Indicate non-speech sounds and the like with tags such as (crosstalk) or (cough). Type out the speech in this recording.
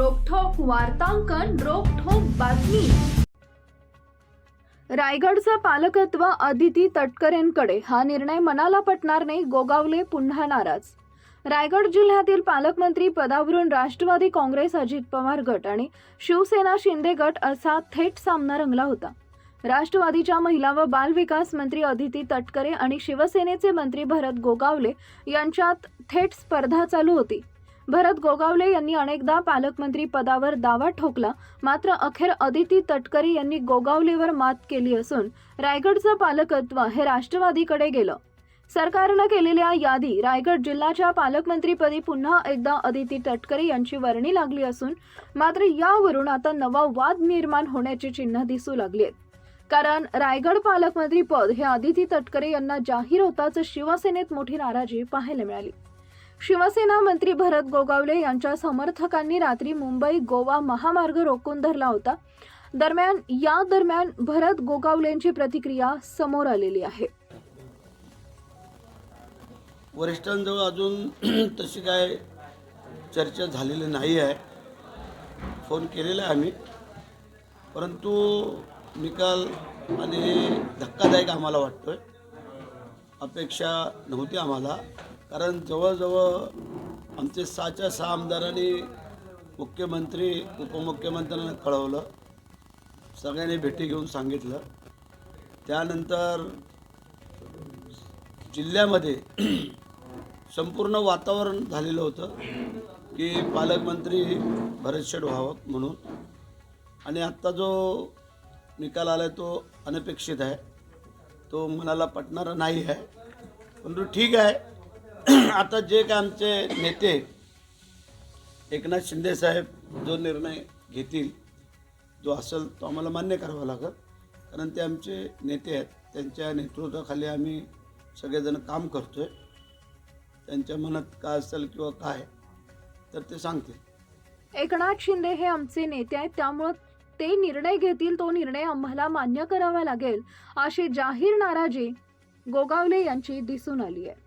वार्तांकन रोखोक बातमी. रायगडचं पालकत्व अदिती तटकरेंकडे हा निर्णय मनाला पटणार नाही गोगावले पुन्हा नाराज. रायगड जिल्ह्यातील पालकमंत्री पदावरून राष्ट्रवादी काँग्रेस अजित पवार गट आणि शिवसेना शिंदे गट असा थेट सामना रंगला होता. राष्ट्रवादीच्या महिला व बाल विकास मंत्री अदिती तटकरे आणि शिवसेनेचे मंत्री भरत गोगावले यांच्यात थेट स्पर्धा चालू होती. भरत गोगावले यांनी अनेकदा पालकमंत्री पदावर दावा ठोकला. मात्र अखेर अदिती तटकरे यांनी गोगावलेवर मात केली असून रायगडचं पालकत्व हे राष्ट्रवादीकडे गेलं. सरकारनं केलेल्या यादी रायगड जिल्ह्याच्या पालकमंत्रीपदी पुन्हा एकदा अदिती तटकरे यांची वर्णी लागली असून मात्र यावरून आता नवा वाद निर्माण होण्याची चिन्ह दिसू लागली आहेत कारण रायगड पालकमंत्री पद हे अदिती तटकरे यांना जाहीर होताच शिवसेनेत मोठी नाराजी पाहायला मिळाली. शिवसेना मंत्री भरत गोगावले यांच्या समर्थकांनी रात्री मुंबई गोवा महामार्ग रोखून धरला होता. दरम्यान या दरम्यान भरत गोगावलेंची प्रतिक्रिया समोर आलेली आहे. वरिष्ठांजवळ अजून (clears throat) तशी काय चर्चा झालेली नाही आहे. फोन केलेला आहे आम्ही. परंतु निकाल आणि धक्कादायक आम्हाला वाटतोय. अपेक्षा नव्हती आम्हाला. कारण जवळजवळ आमचे सहाच्या सहा आमदारांनी मुख्यमंत्री उपमुख्यमंत्र्यांना कळवलं. सगळ्यांनी भेटी घेऊन सांगितलं. त्यानंतर जिल्ह्यामध्ये (clears throat) संपूर्ण वातावरण झालेलं होतं की पालकमंत्री भरत शेठ व्हावं म्हणून. आणि आत्ता जो निकाल आला आहे तो अनपेक्षित आहे. तो मनाला पटणारा नाही आहे. परंतु ठीक आहे. (clears throat) आता जे काय आमचे नेते एकनाथ शिंदे साहेब जो निर्णय घेतील जो असेल तो आम्हाला मान्य करावा लागेल. कारण ते आमचे नेते आहेत. त्यांच्या नेतृत्वाखाली आम्ही सगळेजण काम करतो आहे त्यांच्या मनात काय असेल किंवा काय तर ते सांगतील. एकनाथ शिंदे हे आमचे नेते आहेत. त्यामुळं ते निर्णय घेतील तो निर्णय आम्हाला मान्य करावा लागेल. अशी जाहीर नाराजी गोगावले यांची दिसून आली आहे.